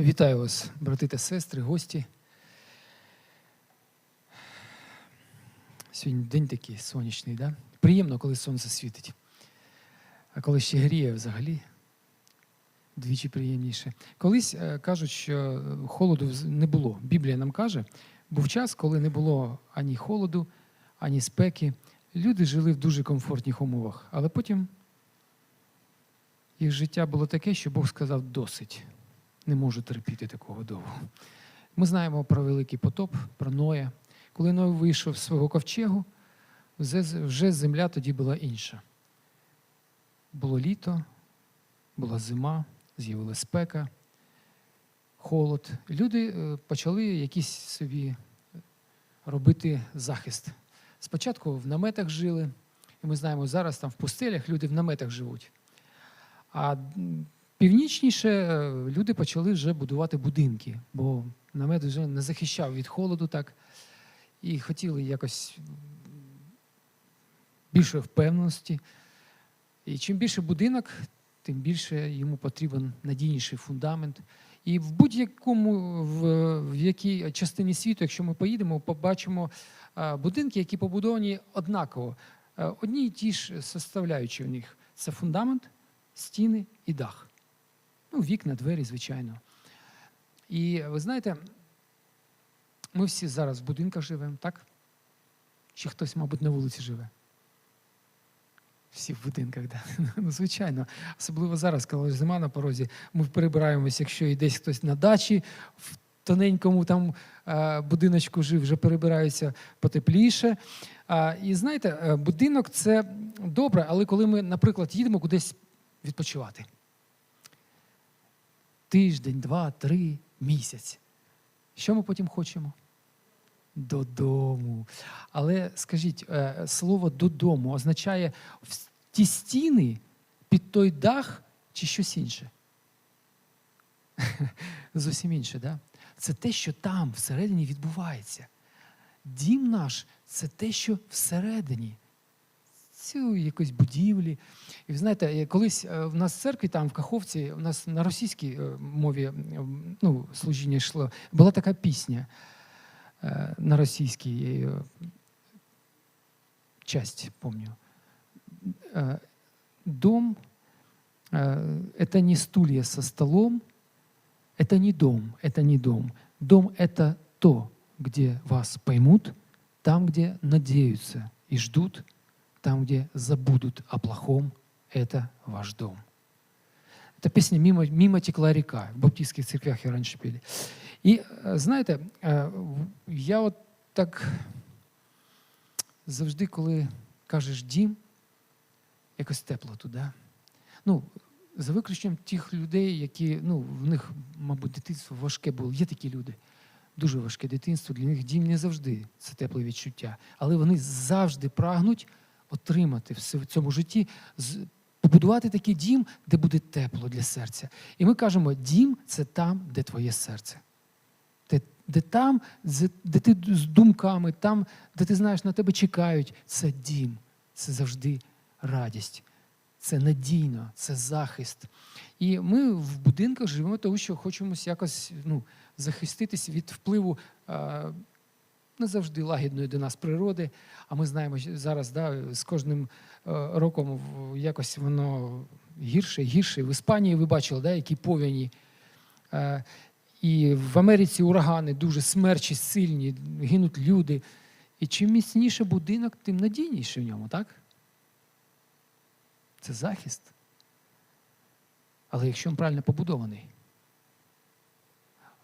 Вітаю вас, брати та сестри, гості. Сьогодні день такий сонячний, да? Приємно, коли сонце світить. А коли ще гріє взагалі, двічі приємніше. Колись е, кажуть, що холоду не було. Біблія нам каже, був час, коли не було ані холоду, ані спеки. Люди жили в дуже комфортних умовах. Але потім їх життя було таке, що Бог сказав досить не можу терпіти такого довго. Ми знаємо про великий потоп, про Ноя. Коли Ной вийшов з свого ковчегу, вже- земля тоді була інша. Було літо, була зима, з'явилася спека, холод. Люди е, почали якісь собі робити захист. Спочатку в наметах жили, і ми знаємо, зараз там в пустелях люди в наметах живуть. А Північніше е, люди почали вже будувати будинки, бо намет вже не захищав від холоду так. І хотіли якось м, більшої впевненості. І чим більше будинок, тим більше йому потрібен надійніший фундамент. І в будь-якому в, в якій частині світу, якщо ми поїдемо, побачимо будинки, які побудовані однаково. Е, Одні й ті ж составляючі у них це фундамент, стіни і дах. Ну, вікна, двері, звичайно. І ви знаєте, ми всі зараз в будинках живемо, так? Чи хтось, мабуть, на вулиці живе? Всі в будинках. Да. Ну, звичайно. Особливо зараз, коли зима на порозі, ми перебираємося, якщо і десь хтось на дачі, в тоненькому там е, будиночку жив, вже перебираються потепліше. І знаєте, е, будинок це добре, але коли ми, наприклад, їдемо кудись відпочивати тиждень, два, три, місяць. Що ми потім хочемо? Додому. Але скажіть, е, слово додому означає в ті стіни під той дах чи щось інше? Зовсім інше, да? Це те, що там всередині відбувається. Дім наш це те, що всередині Цю якось будівлі. І ви знаєте, е, колись е, в нас в церкві, там в Каховці, у нас на російській е, мові м, ну, служіння йшло, була така пісня е, на російській е, часть, помню. Е, Дом э, это не стулья со столом, это не дом, это не дом. Дом это то, где вас поймут, там, где надеются и ждут, там, где забудут о плохом, это ваш дом. Эта песня «Мимо, «Мимо текла река» в баптистских церквях я раньше пели. І е, знаєте, е, я от так завжди, коли кажеш дім, якось тепло туди. Ну, за виключенням тих людей, які, ну, в них, мабуть, дитинство важке було. Є такі люди. Дуже важке дитинство. Для них дім не завжди це тепле відчуття. Але вони завжди прагнуть отримати в цьому житті, побудувати такий дім, де буде тепло для серця. І ми кажемо, дім це там, де твоє серце. Де, там, де ти з думками, там, де ти знаєш, на тебе чекають, це дім, це завжди радість, це надійно, це захист. І ми в будинках живемо, тому що хочемо якось ну, захиститись від впливу не завжди лагідної до нас природи. А ми знаємо, що зараз да, з кожним е, роком якось воно гірше, гірше. В Іспанії ви бачили, да, які повені. Е, І в Америці урагани дуже смерчі, сильні, гинуть люди. І чим міцніше будинок, тим надійніше в ньому, так? Це захист. Але якщо він правильно побудований.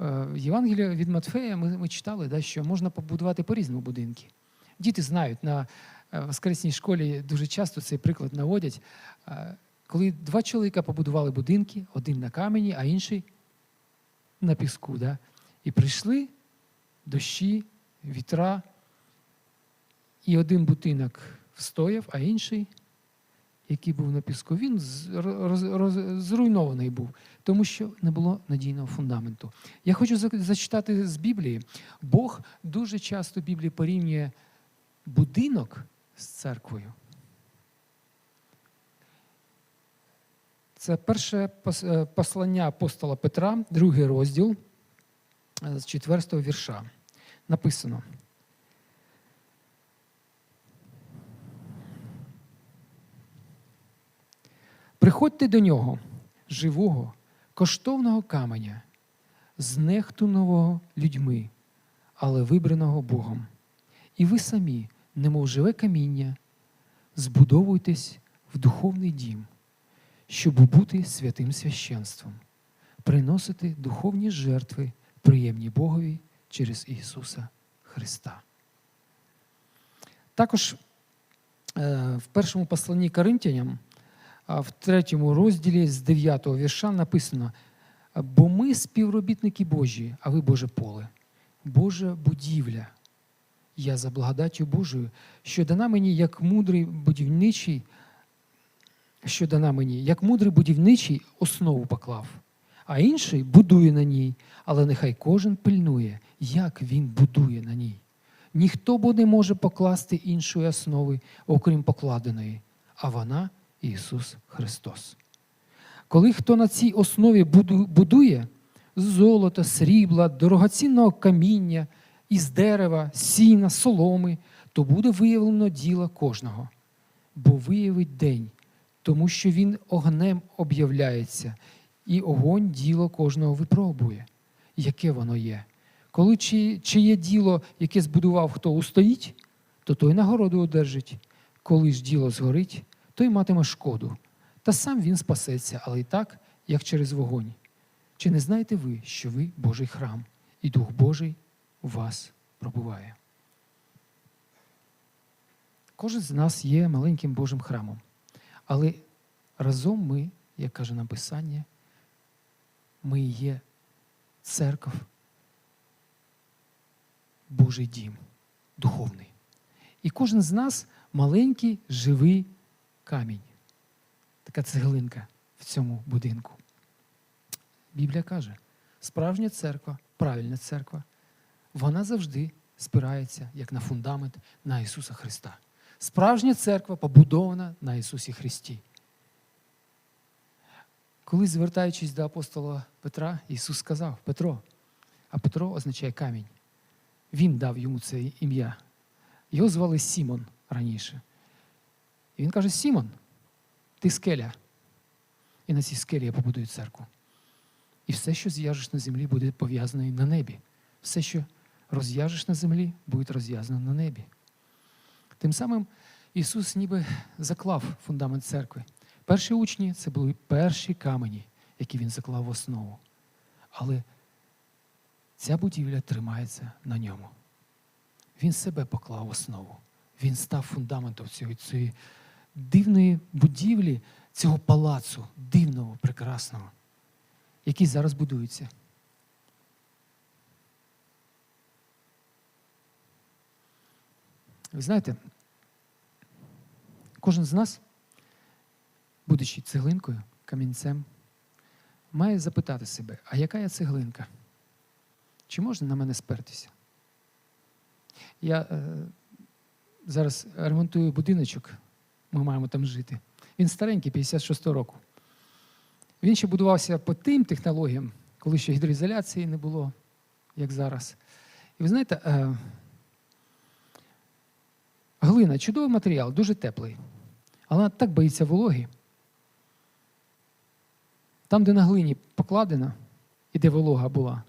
Е, Євангелія від Матфея ми, ми читали, да, що можна побудувати по-різному будинки. Діти знають, на е, воскресній школі дуже часто цей приклад наводять. Е, Коли два чоловіка побудували будинки, один на камені, а інший на піску. Да? І прийшли дощі, вітра, і один будинок встояв, а інший, який був на піску, він роз, роз, зруйнований був, тому що не було надійного фундаменту. Я хочу зачитати з Біблії. Бог дуже часто Біблії порівнює будинок з церквою. Це перше е, послання апостола Петра, другий розділ е, з 4 вірша. Написано. Приходьте до нього, живого, коштовного каменя, знехтуного людьми, але вибраного Богом. І ви самі, немов живе каміння, збудовуйтесь в духовний дім, щоб бути святим священством, приносити духовні жертви, приємні Богові через Ісуса Христа. Також е, в першому посланні Коринтянам, в третьому розділі з 9 вірша написано: бо ми співробітники Божі, а ви Боже поле, Божа будівля. Я за благодаттю Божою, що дана мені як мудрий будівничий, що дана мені, як мудрий будівничий основу поклав, а інший будує на ній, але нехай кожен пильнує, як він будує на ній. Ніхто бо не може покласти іншої основи, окрім покладеної, а вона Ісус Христос. Коли хто на цій основі будує з золота, срібла, дорогоцінного каміння, із дерева, сіна, соломи, то буде виявлено діло кожного, бо виявить день, тому що він огнем об'являється, і огонь діло кожного випробує, яке воно є. Коли чи, чиє діло, яке збудував хто устоїть, то той нагороду одержить. Коли ж діло згорить, той матиме шкоду. Та сам він спасеться, але й так, як через вогонь. Чи не знаєте ви, що ви Божий храм, і Дух Божий у вас пробуває? Кожен з нас є маленьким Божим храмом. Але разом ми, як каже нам Писання, ми є церков, Божий дім, духовний. І кожен з нас маленький живий камінь, така цеглинка в цьому будинку. Біблія каже, справжня церква, правильна церква, вона завжди спирається як на фундамент на Ісуса Христа. Справжня церква побудована на Ісусі Христі. Коли, звертаючись до апостола Петра, Ісус сказав Петро, а Петро означає камінь. Він дав йому це ім'я. Його звали Сімон раніше. І він каже: Сімон, ти скеля. І на цій скелі я побудую церкву. І все, що зв'яжеш на землі, буде пов'язане на небі. Все, що розв'яжеш на землі, буде розв'язано на небі. Тим самим Ісус ніби заклав фундамент церкви. Перші учні це були перші камені, які він заклав в основу. Але ця будівля тримається на ньому. Він себе поклав в основу. Він став фундаментом цієї, дивної будівлі, цього палацу, дивного, прекрасного, який зараз будується. Ви знаєте, кожен з нас, будучи цеглинкою, камінцем, має запитати себе, а яка я цеглинка? Чи можна на мене спертися? Я е, зараз ремонтую будиночок, ми маємо там жити. Він старенький, 56 року. Він ще будувався по тим технологіям, коли ще гідроізоляції не було, як зараз. І ви знаєте, е, глина чудовий матеріал, дуже теплий. Але вона так боїться вологи. Там, де на глині покладено, і де волога була,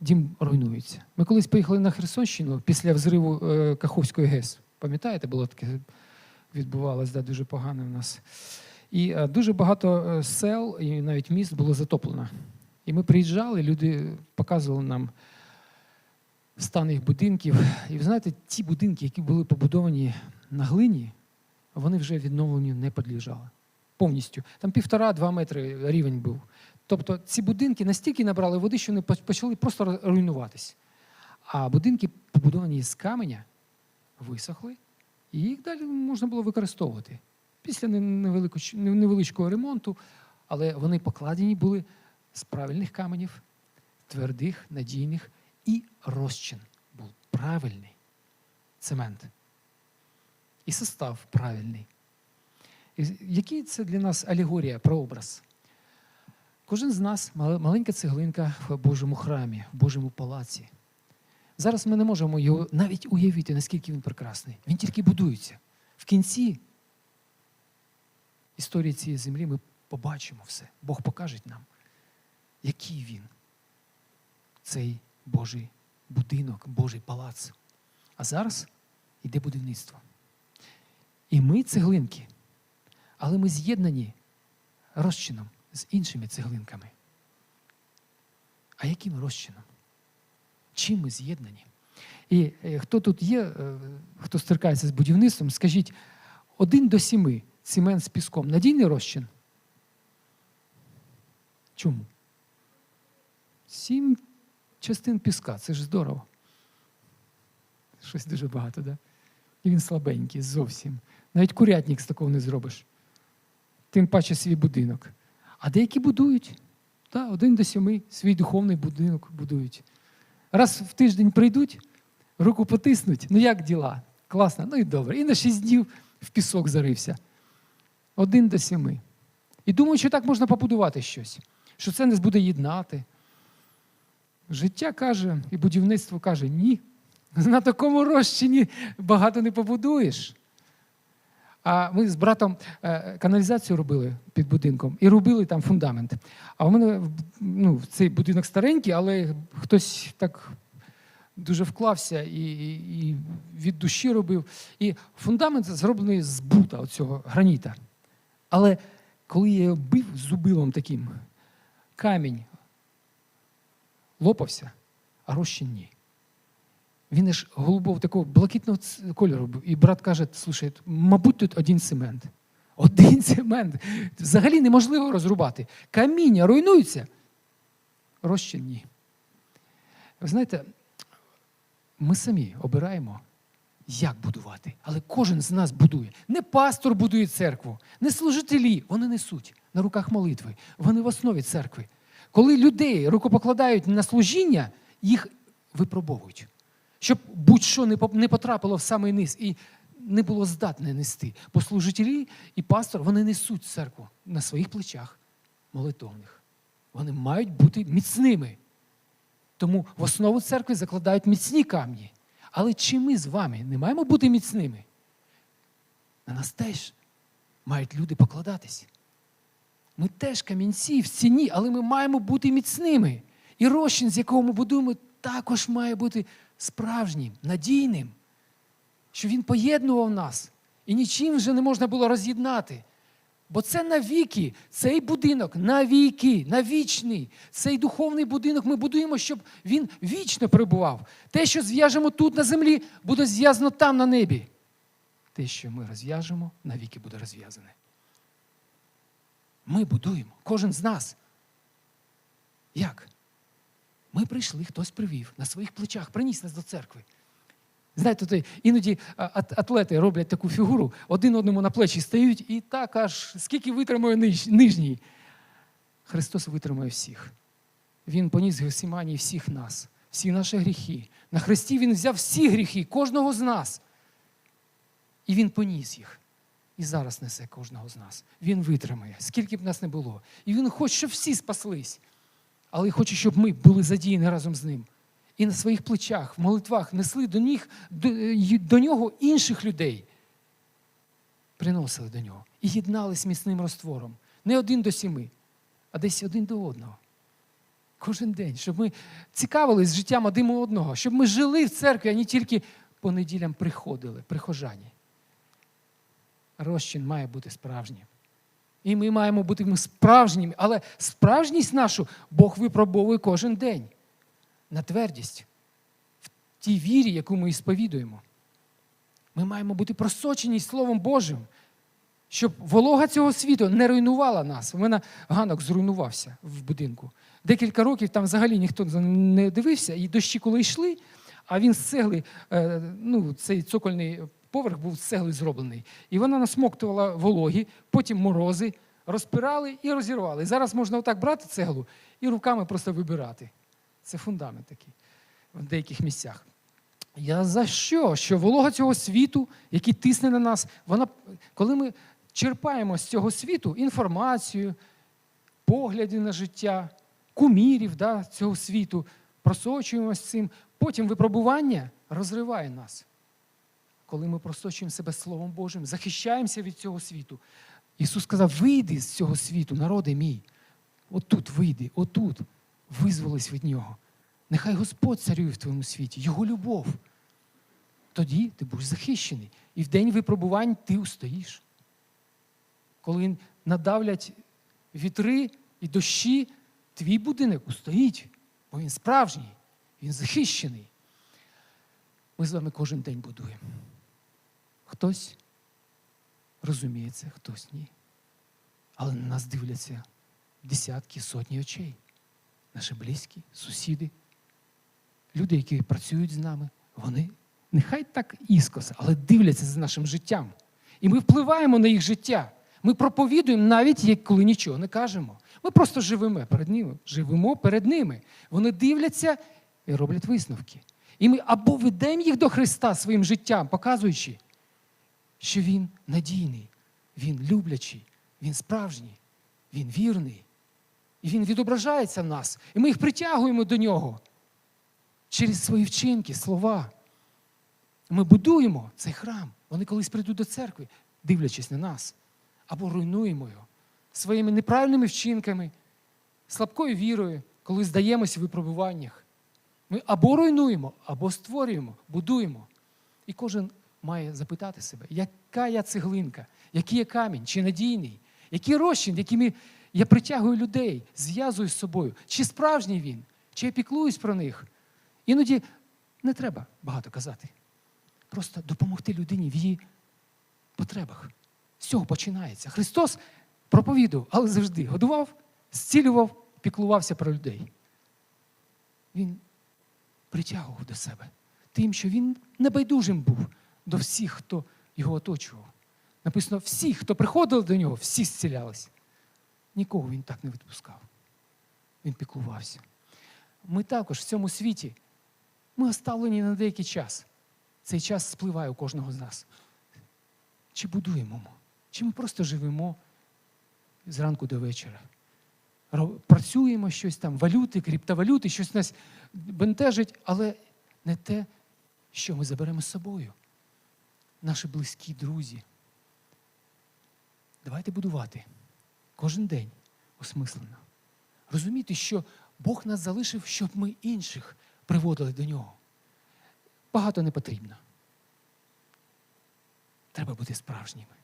дім руйнується. Ми колись поїхали на Херсонщину після взриву е, Каховської ГЕС. Пам'ятаєте, було таке відбувалося да, дуже погано в нас. І е, дуже багато е, сел і навіть міст було затоплено. І ми приїжджали, люди показували нам стан їх будинків. І ви знаєте, ті будинки, які були побудовані на глині, вони вже відновленню не підлежали. Повністю. Там півтора-два метри рівень був. Тобто ці будинки настільки набрали води, що вони почали просто руйнуватись. А будинки, побудовані з каменя, висохли, і їх далі можна було використовувати. Після не- невеличкого ремонту, але вони покладені були з правильних каменів, твердих, надійних, і розчин був правильний цемент. І состав правильний. Який це для нас алегорія, прообраз? Кожен з нас маленька цеглинка в Божому храмі, в Божому палаці. Зараз ми не можемо його навіть уявити, наскільки він прекрасний. Він тільки будується. В кінці історії цієї землі ми побачимо все. Бог покаже нам, який він, цей Божий будинок, Божий палац. А зараз йде будівництво. І ми цеглинки, але ми з'єднані розчином з іншими цеглинками. А яким розчином? Чим ми з'єднані? І е, хто тут є, е, хто стикається з будівництвом, скажіть, один до сіми цемент з піском надійний розчин? Чому? Сім частин піска, це ж здорово. Щось дуже багато, да? І він слабенький зовсім. Навіть курятник з такого не зробиш. Тим паче свій будинок. А деякі будують. Та, один до сіми свій духовний будинок будують. Раз в тиждень прийдуть, руку потиснуть. Ну як діла? Класно, ну і добре. І на шість днів в пісок зарився. Один до сіми. І думаю, що так можна побудувати щось, що це нас буде єднати. Життя каже, і будівництво каже, ні. На такому розчині багато не побудуєш. А ми з братом е, каналізацію робили під будинком і робили там фундамент. А у мене ну, цей будинок старенький, але хтось так дуже вклався і, і, від душі робив. І фундамент зроблений з бута, оцього граніта. Але коли я його бив зубилом таким, камінь лопався, а розчин ні. Він ж голубого такого блакитного кольору. І брат каже: слушай, мабуть, тут один цемент. Один цемент. Взагалі неможливо розрубати. Каміння руйнується. Розчин ні. Ви знаєте, ми самі обираємо, як будувати. Але кожен з нас будує. Не пастор будує церкву, не служителі. Вони несуть на руках молитви. Вони в основі церкви. Коли людей рукопокладають на служіння, їх випробовують. Щоб будь-що не потрапило в самий низ і не було здатне нести. Бо служителі і пастор вони несуть церкву на своїх плечах молитовних. Вони мають бути міцними. Тому в основу церкви закладають міцні камні. Але чи ми з вами не маємо бути міцними? На нас теж мають люди покладатись. Ми теж камінці в ціні, але ми маємо бути міцними. І розчин, з якого ми будуємо, також має бути справжнім, надійним, що він поєднував нас. І нічим вже не можна було роз'єднати. Бо це навіки, цей будинок навіки, навічний. Цей духовний будинок ми будуємо, щоб він вічно перебував. Те, що зв'яжемо тут на землі, буде зв'язано там на небі. Те, що ми розв'яжемо, навіки буде розв'язане. Ми будуємо, кожен з нас. Як? Ми прийшли, хтось привів на своїх плечах, приніс нас до церкви. Знаєте, то іноді атлети роблять таку фігуру, один одному на плечі стають, і так аж скільки витримує ниж- нижній. Христос витримує всіх. Він поніс Гесиманії всіх нас, всі наші гріхи. На Христі Він взяв всі гріхи, кожного з нас. І Він поніс їх. І зараз несе кожного з нас. Він витримає, скільки б нас не було. І Він хоче, щоб всі спаслись. Але хоче, щоб ми були задіяні разом з ним. І на своїх плечах, в молитвах несли до, них, до, до нього інших людей. Приносили до нього і єднались міцним розтвором. Не один до сіми, а десь один до одного. Кожен день, щоб ми цікавились життям один одного, щоб ми жили в церкві, а не тільки по неділям приходили, прихожані. Розчин має бути справжнім. І ми маємо бути справжніми, але справжність нашу Бог випробовує кожен день на твердість в тій вірі, яку ми сповідуємо. Ми маємо бути просочені Словом Божим, щоб волога цього світу не руйнувала нас. У мене ганок зруйнувався в будинку. Декілька років там взагалі ніхто не дивився, і дощі, коли йшли, а він з цегли, е, ну, цей цокольний поверх був з цегли зроблений. І вона насмоктувала вологі, потім морози, розпирали і розірвали. Зараз можна отак брати цеглу і руками просто вибирати. Це фундамент такий в деяких місцях. Я за що? Що волога цього світу, який тисне на нас, вона, коли ми черпаємо з цього світу інформацію, погляди на життя, кумірів да, цього світу, просочуємося цим. Потім випробування розриває нас. Коли ми просочуємо себе Словом Божим, захищаємося від цього світу. Ісус сказав: вийди з цього світу, народи мій. Отут вийди, отут, визволись від нього. Нехай Господь царює в твоєму світі, Його любов. Тоді ти будеш захищений. І в день випробувань ти устоїш. Коли надавлять вітри і дощі, твій будинок устоїть, бо він справжній, він захищений. Ми з вами кожен день будуємо. Хтось розуміє це, хтось ні. Але на нас дивляться десятки, сотні очей. Наші близькі, сусіди, люди, які працюють з нами, вони нехай так іскоса, але дивляться за нашим життям. І ми впливаємо на їх життя. Ми проповідуємо навіть як коли нічого не кажемо. Ми просто живемо перед ними. Живемо перед ними. Вони дивляться і роблять висновки. І ми або ведемо їх до Христа своїм життям, показуючи, що Він надійний, Він люблячий, Він справжній, Він вірний. І Він відображається в нас. І ми їх притягуємо до нього через свої вчинки, слова. Ми будуємо цей храм. Вони колись прийдуть до церкви, дивлячись на нас, або руйнуємо його своїми неправильними вчинками, слабкою вірою, коли здаємося в випробуваннях. Ми або руйнуємо, або створюємо, будуємо. І кожен має запитати себе, яка я цеглинка, який я камінь, чи надійний, який розчин, якими я притягую людей, зв'язую з собою, чи справжній він, чи я піклуюсь про них. Іноді не треба багато казати. Просто допомогти людині в її потребах. З цього починається. Христос проповідував, але завжди годував, зцілював, піклувався про людей. Він притягував до себе тим, що він небайдужим був до всіх, хто його оточував. Написано, всі, хто приходили до нього, всі зцілялися. Нікого він так не відпускав. Він піклувався. Ми також в цьому світі, ми оставлені на деякий час. Цей час спливає у кожного з нас. Чи будуємо ми? Чи ми просто живемо зранку до вечора? Працюємо щось там, валюти, криптовалюти, щось нас бентежить, але не те, що ми заберемо з собою. Наші близькі друзі. Давайте будувати кожен день осмислено. Розуміти, що Бог нас залишив, щоб ми інших приводили до нього. Багато не потрібно. Треба бути справжніми,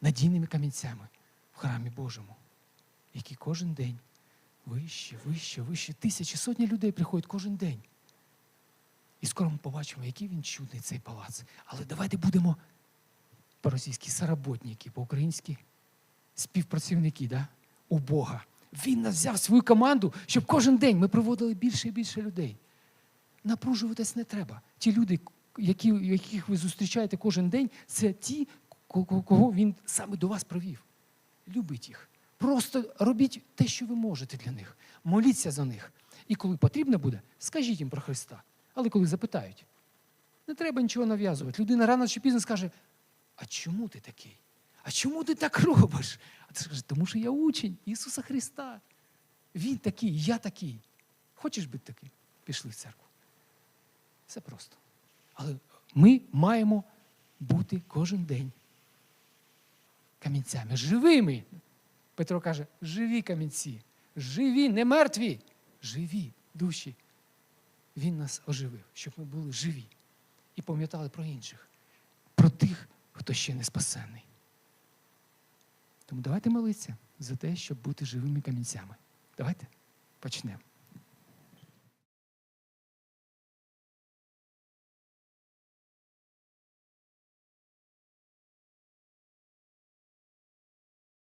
надійними камінцями в храмі Божому, які кожен день вище, вище, вище. Тисячі, сотні людей приходять кожен день. І скоро ми побачимо, який він чудний цей палац. Але давайте будемо по-російськи соработники, по-українськи співпрацівники да? у Бога. Він нас взяв свою команду, щоб кожен день ми приводили більше і більше людей. Напружуватись не треба. Ті люди, які, яких ви зустрічаєте кожен день, це ті, ко- ко- кого він саме до вас провів. Любіть їх. Просто робіть те, що ви можете для них. Моліться за них. І коли потрібно буде, скажіть їм про Христа. Але коли запитають, не треба нічого нав'язувати. Людина рано чи пізно скаже: А чому ти такий? А чому ти так робиш? А ти скажеш, тому що я учень Ісуса Христа. Він такий, я такий. Хочеш бути таким? Пішли в церкву. Все просто. Але ми маємо бути кожен день камінцями, живими. Петро каже: живі камінці, живі, не мертві, живі душі. Він нас оживив, щоб ми були живі і пам'ятали про інших, про тих, хто ще не спасений. Тому давайте молитися за те, щоб бути живими камінцями. Давайте почнемо.